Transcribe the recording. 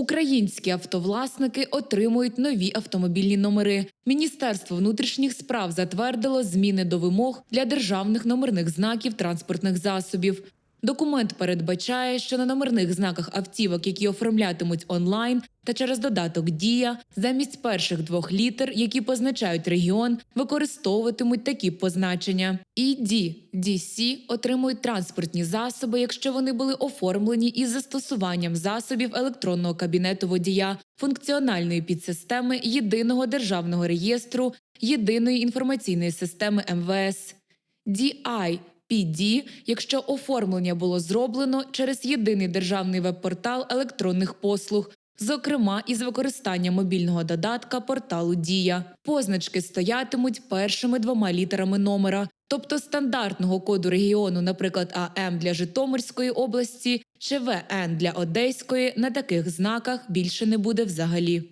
Українські автовласники отримують нові автомобільні номери. Міністерство внутрішніх справ затвердило зміни до вимог для державних номерних знаків транспортних засобів. Документ передбачає, що на номерних знаках автівок, які оформлятимуть онлайн та через додаток Дія, замість перших двох літер, які позначають регіон, використовуватимуть такі позначення. ID, DC отримують транспортні засоби, якщо вони були оформлені із застосуванням засобів електронного кабінету водія, функціональної підсистеми єдиного державного реєстру, єдиної інформаційної системи МВС. DI PD, якщо оформлення було зроблено через єдиний державний веб-портал електронних послуг, зокрема із використанням мобільного додатка порталу Дія. Позначки стоятимуть першими двома літерами номера, тобто стандартного коду регіону, наприклад, АМ для Житомирської області чи ВН для Одеської, на таких знаках більше не буде взагалі.